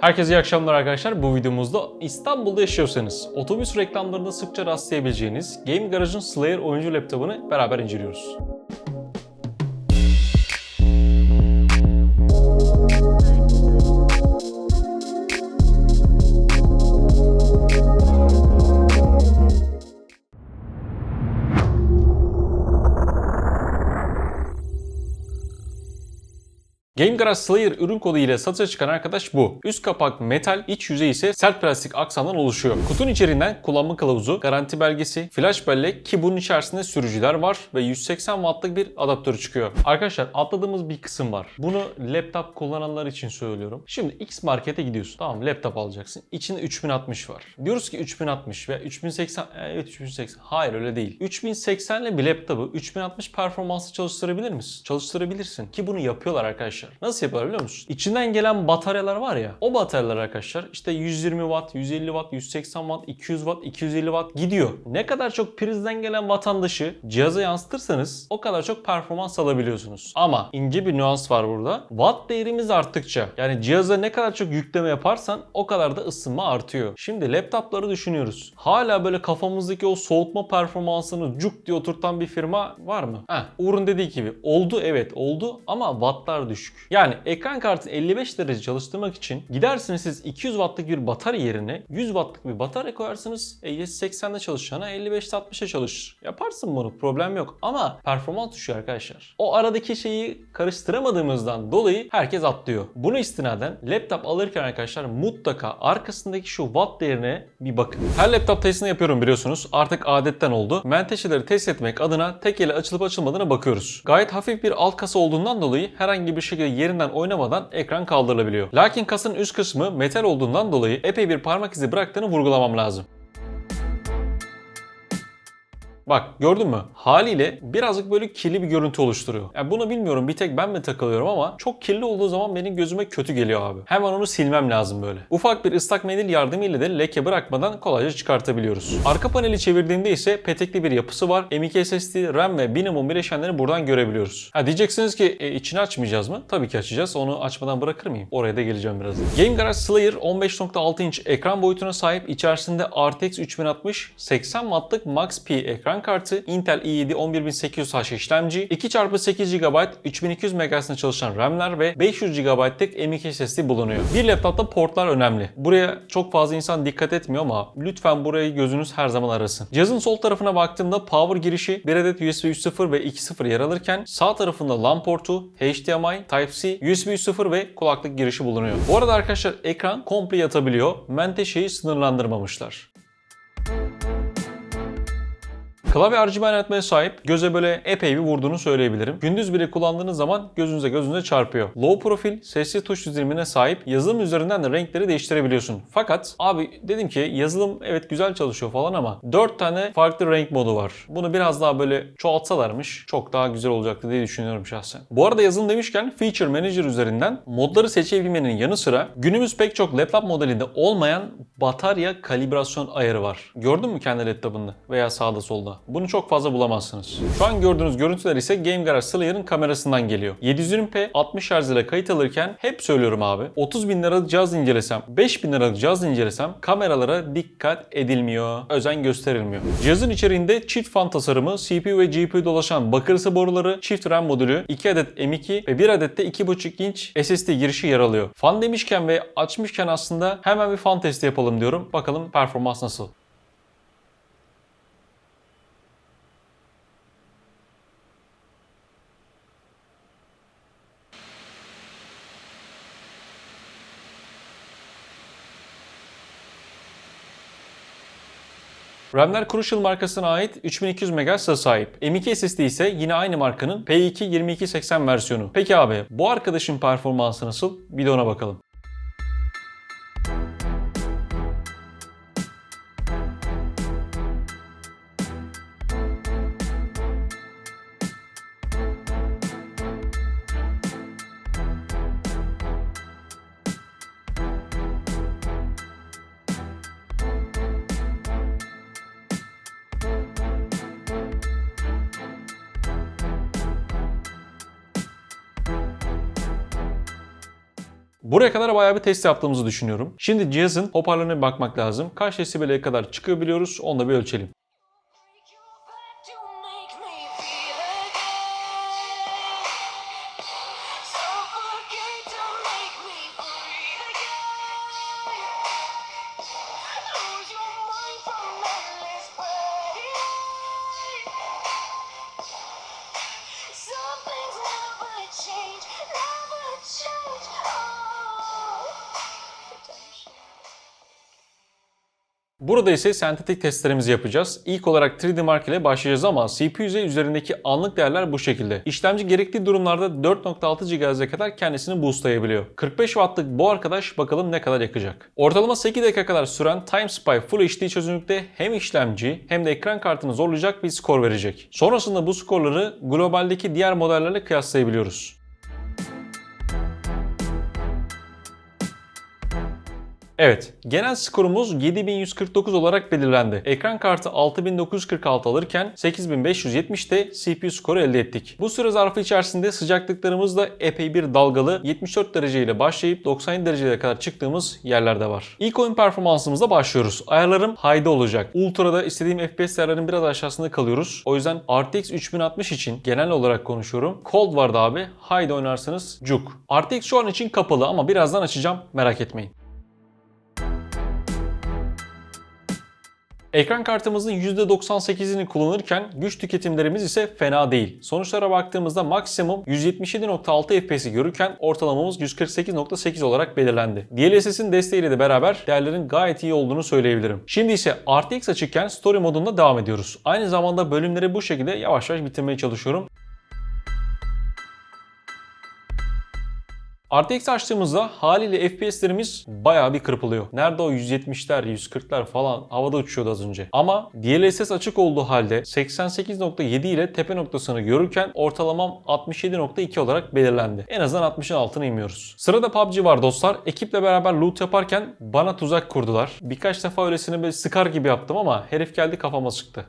Herkese iyi akşamlar arkadaşlar. Bu videomuzda İstanbul'da yaşıyorsanız otobüs reklamlarında sıkça rastlayabileceğiniz Game Garage'ın Slayer oyuncu laptopunu beraber inceliyoruz. Game Garage Slayer ürün kodu ile satışa çıkan arkadaş bu. Üst kapak metal, iç yüzey ise sert plastik aksamdan oluşuyor. Kutunun içeriğinden kullanma kılavuzu, garanti belgesi, flash bellek ki bunun içerisinde sürücüler var ve 180 wattlık bir adaptörü çıkıyor. Arkadaşlar atladığımız bir kısım var. Bunu laptop kullananlar için söylüyorum. Şimdi X markete gidiyorsun. Tamam laptop alacaksın. İçinde 3060 var. Diyoruz ki 3060 ve 3080 e, evet 3080. Hayır öyle değil. 3080 ile bir laptopu 3060 performanslı çalıştırabilir misin? Çalıştırabilirsin ki bunu yapıyorlar arkadaşlar. Nasıl yapıyorlar biliyor musun? İçinden gelen bataryalar var ya. O bataryalar arkadaşlar işte 120 watt, 150 watt, 180 watt, 200 watt, 250 watt gidiyor. Ne kadar çok prizden gelen vatandaşı cihaza yansıtırsanız o kadar çok performans alabiliyorsunuz. Ama ince bir nüans var burada. Watt değerimiz arttıkça yani cihaza ne kadar çok yükleme yaparsan o kadar da ısınma artıyor. Şimdi laptopları düşünüyoruz. Hala böyle kafamızdaki o soğutma performansını cuk diye oturtan bir firma var mı? Heh, Uğur'un dediği gibi oldu evet oldu ama wattlar düşük. Yani ekran kartını 55 derece çalıştırmak için gidersiniz siz 200 wattlık bir batarya yerine 100 wattlık bir batarya koyarsınız. E 80'de çalışacağına 55'te 60'a çalışır. Yaparsın bunu problem yok ama performans düşüyor arkadaşlar. O aradaki şeyi karıştıramadığımızdan dolayı herkes atlıyor. Buna istinaden laptop alırken arkadaşlar mutlaka arkasındaki şu watt değerine bir bakın. Her laptop testini yapıyorum biliyorsunuz. Artık adetten oldu. Menteşeleri test etmek adına tek ele açılıp açılmadığına bakıyoruz. Gayet hafif bir alt kasa olduğundan dolayı herhangi bir şekilde yerinden oynamadan ekran kaldırılabiliyor. Lakin kasanın üst kısmı metal olduğundan dolayı epey bir parmak izi bıraktığını vurgulamam lazım. Bak gördün mü? Haliyle birazcık böyle kirli bir görüntü oluşturuyor. Yani bunu bilmiyorum bir tek ben mi takılıyorum ama çok kirli olduğu zaman benim gözüme kötü geliyor abi. Hemen onu silmem lazım böyle. Ufak bir ıslak mendil yardımıyla da leke bırakmadan kolayca çıkartabiliyoruz. Arka paneli çevirdiğimde ise petekli bir yapısı var. M.2 SSD, RAM ve minimum bileşenleri buradan görebiliyoruz. Ha diyeceksiniz ki e, içini açmayacağız mı? Tabii ki açacağız. Onu açmadan bırakır mıyım? Oraya da geleceğim birazdan. Game Garage Slayer 15.6 inç ekran boyutuna sahip. İçerisinde RTX 3060 80 wattlık Max-P ekran kartı, Intel i7 11800H işlemci, 2x8 GB 3200 MHz'de çalışan RAM'ler ve 500 GB'lık M.2 SSD bulunuyor. Bir laptopta portlar önemli. Buraya çok fazla insan dikkat etmiyor ama lütfen burayı gözünüz her zaman arasın. Cihazın sol tarafına baktığımda power girişi, bir adet USB 3.0 ve 2.0 yer alırken sağ tarafında LAN portu, HDMI, Type-C, USB 3.0 ve kulaklık girişi bulunuyor. Bu arada arkadaşlar ekran komple yatabiliyor. Menteşeyi sınırlandırmamışlar. Klavye RGB aydınlatmaya sahip göze böyle epey bir vurduğunu söyleyebilirim. Gündüz bile kullandığınız zaman gözünüze gözünüze çarpıyor. Low profil, sesli tuş dizilimine sahip yazılım üzerinden de renkleri değiştirebiliyorsun. Fakat abi dedim ki yazılım evet güzel çalışıyor falan ama 4 tane farklı renk modu var. Bunu biraz daha böyle çoğaltsalarmış çok daha güzel olacaktı diye düşünüyorum şahsen. Bu arada yazılım demişken Feature Manager üzerinden modları seçebilmenin yanı sıra günümüz pek çok laptop modelinde olmayan batarya kalibrasyon ayarı var. Gördün mü kendi laptopunda veya sağda solda? Bunu çok fazla bulamazsınız. Şu an gördüğünüz görüntüler ise Game Garage Slayer'ın kamerasından geliyor. 720p 60 Hz ile kayıt alırken hep söylüyorum abi 30 bin liralık cihaz incelesem 5 bin liralık cihaz incelesem kameralara dikkat edilmiyor. Özen gösterilmiyor. Cihazın içeriğinde çift fan tasarımı, CPU ve GPU dolaşan bakırsı boruları, çift RAM modülü, 2 adet M2 ve 1 adet de 2.5 inç SSD girişi yer alıyor. Fan demişken ve açmışken aslında hemen bir fan testi yapalım diyorum. Bakalım performans nasıl? RAM'ler Crucial markasına ait 3200 MHz'e sahip. M.2 SSD ise yine aynı markanın P2 2280 versiyonu. Peki abi bu arkadaşın performansı nasıl? Bir de ona bakalım. Buraya kadar bayağı bir test yaptığımızı düşünüyorum. Şimdi cihazın hoparlörüne bakmak lazım. Kaç desibele kadar çıkıyor biliyoruz. Onu da bir ölçelim. Burada ise sentetik testlerimizi yapacağız. İlk olarak 3D Mark ile başlayacağız ama CPU üzerindeki anlık değerler bu şekilde. İşlemci gerektiği durumlarda 4.6 GHz'e kadar kendisini boostlayabiliyor. 45 Watt'lık bu arkadaş bakalım ne kadar yakacak. Ortalama 8 dakika kadar süren TimeSpy Full HD çözünürlükte hem işlemci hem de ekran kartını zorlayacak bir skor verecek. Sonrasında bu skorları globaldeki diğer modellerle kıyaslayabiliyoruz. Evet, genel skorumuz 7149 olarak belirlendi. Ekran kartı 6946 alırken 8570'te CPU skoru elde ettik. Bu süre zarfı içerisinde sıcaklıklarımız da epey bir dalgalı 74 derece ile başlayıp 97 dereceye kadar çıktığımız yerlerde var. İlk oyun performansımızla başlıyoruz. Ayarlarım high'de olacak. Ultra'da istediğim FPS değerlerinin biraz aşağısında kalıyoruz. O yüzden RTX 3060 için genel olarak konuşuyorum. Cold vardı abi. High'de oynarsanız cuk. RTX şu an için kapalı ama birazdan açacağım. Merak etmeyin. Ekran kartımızın %98'ini kullanırken güç tüketimlerimiz ise fena değil. Sonuçlara baktığımızda maksimum 177.6 FPS'i görürken ortalamamız 148.8 olarak belirlendi. DLSS'in desteğiyle de beraber değerlerin gayet iyi olduğunu söyleyebilirim. Şimdi ise RTX açıkken Story modunda devam ediyoruz. Aynı zamanda bölümleri bu şekilde yavaş yavaş bitirmeye çalışıyorum. RTX açtığımızda haliyle FPS'lerimiz bayağı bir kırpılıyor. Nerede o 170'ler, 140'lar falan havada uçuyordu az önce. Ama DLSS açık olduğu halde 88.7 ile tepe noktasını görürken ortalamam 67.2 olarak belirlendi. En azından 60'ın altına inmiyoruz. Sırada PUBG var dostlar. Ekiple beraber loot yaparken bana tuzak kurdular. Birkaç defa öylesine böyle sıkar gibi yaptım ama herif geldi kafama sıktı.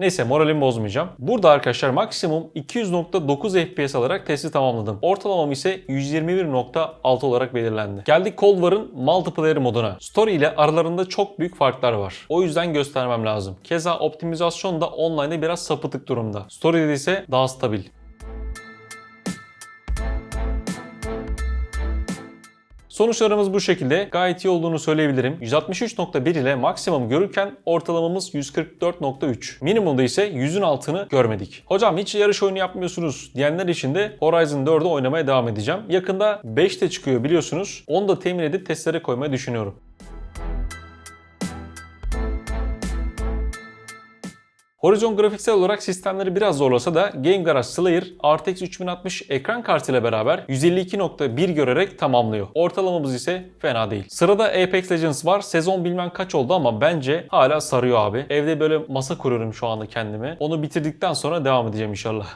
Neyse moralimi bozmayacağım. Burada arkadaşlar maksimum 200.9 FPS alarak testi tamamladım. Ortalamam ise 121.6 olarak belirlendi. Geldik Cold War'ın multiplayer moduna. Story ile aralarında çok büyük farklar var. O yüzden göstermem lazım. Keza optimizasyon da online'da biraz sapıtık durumda. Story'de ise daha stabil. Sonuçlarımız bu şekilde. Gayet iyi olduğunu söyleyebilirim. 163.1 ile maksimum görürken ortalamamız 144.3. Minimumda ise 100'ün altını görmedik. Hocam hiç yarış oyunu yapmıyorsunuz diyenler için de Horizon 4'ü oynamaya devam edeceğim. Yakında 5 de çıkıyor biliyorsunuz. Onu da temin edip testlere koymayı düşünüyorum. Horizon grafiksel olarak sistemleri biraz zorlasa da Game Garage Slayer RTX 3060 ekran kartıyla beraber 152.1 görerek tamamlıyor. Ortalamamız ise fena değil. Sırada Apex Legends var. Sezon bilmem kaç oldu ama bence hala sarıyor abi. Evde böyle masa kuruyorum şu anda kendime. Onu bitirdikten sonra devam edeceğim inşallah.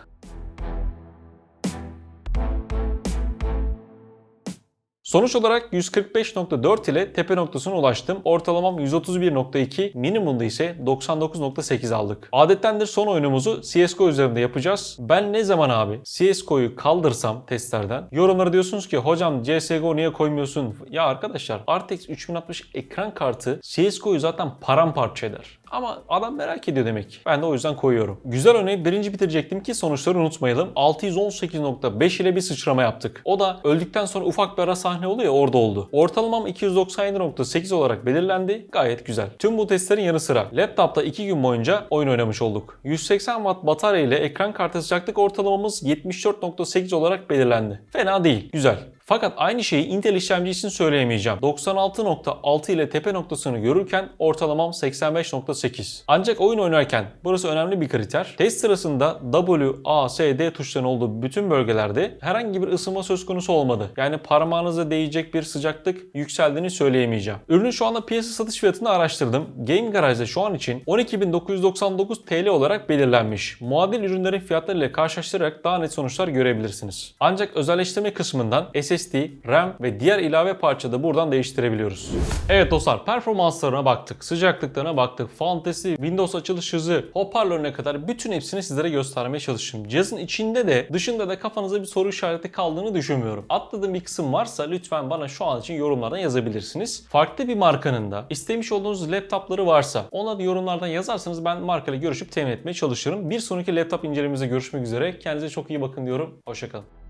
Sonuç olarak 145.4 ile tepe noktasına ulaştım. Ortalamam 131.2, minimumda ise 99.8 aldık. Adettendir son oyunumuzu CSGO üzerinde yapacağız. Ben ne zaman abi CSGO'yu kaldırsam testlerden yorumlara diyorsunuz ki hocam CSGO niye koymuyorsun? Ya arkadaşlar RTX 3060 ekran kartı CSGO'yu zaten paramparça eder. Ama adam merak ediyor demek. Ben de o yüzden koyuyorum. Güzel örneği birinci bitirecektim ki sonuçları unutmayalım. 618.5 ile bir sıçrama yaptık. O da öldükten sonra ufak bir ara sahne oluyor ya orada oldu. Ortalamam 297.8 olarak belirlendi. Gayet güzel. Tüm bu testlerin yanı sıra laptopta 2 gün boyunca oyun oynamış olduk. 180 Watt batarya ile ekran kartı sıcaklık ortalamamız 74.8 olarak belirlendi. Fena değil. Güzel. Fakat aynı şeyi Intel işlemci için söyleyemeyeceğim. 96.6 ile tepe noktasını görürken ortalamam 85.8. Ancak oyun oynarken burası önemli bir kriter. Test sırasında W, A, S, D tuşlarının olduğu bütün bölgelerde herhangi bir ısınma söz konusu olmadı. Yani parmağınıza değecek bir sıcaklık yükseldiğini söyleyemeyeceğim. Ürünün şu anda piyasa satış fiyatını araştırdım. Game Garage'da şu an için 12.999 TL olarak belirlenmiş. Muadil ürünlerin fiyatları ile karşılaştırarak daha net sonuçlar görebilirsiniz. Ancak özelleştirme kısmından SSD SSD, RAM ve diğer ilave parça da buradan değiştirebiliyoruz. Evet dostlar performanslarına baktık, sıcaklıklarına baktık, fantasy, Windows açılış hızı, hoparlörüne kadar bütün hepsini sizlere göstermeye çalıştım. Cihazın içinde de dışında da kafanıza bir soru işareti kaldığını düşünmüyorum. Atladığım bir kısım varsa lütfen bana şu an için yorumlardan yazabilirsiniz. Farklı bir markanın da istemiş olduğunuz laptopları varsa ona da yorumlardan yazarsanız ben markayla görüşüp temin etmeye çalışırım. Bir sonraki laptop incelememizde görüşmek üzere. Kendinize çok iyi bakın diyorum. Hoşçakalın.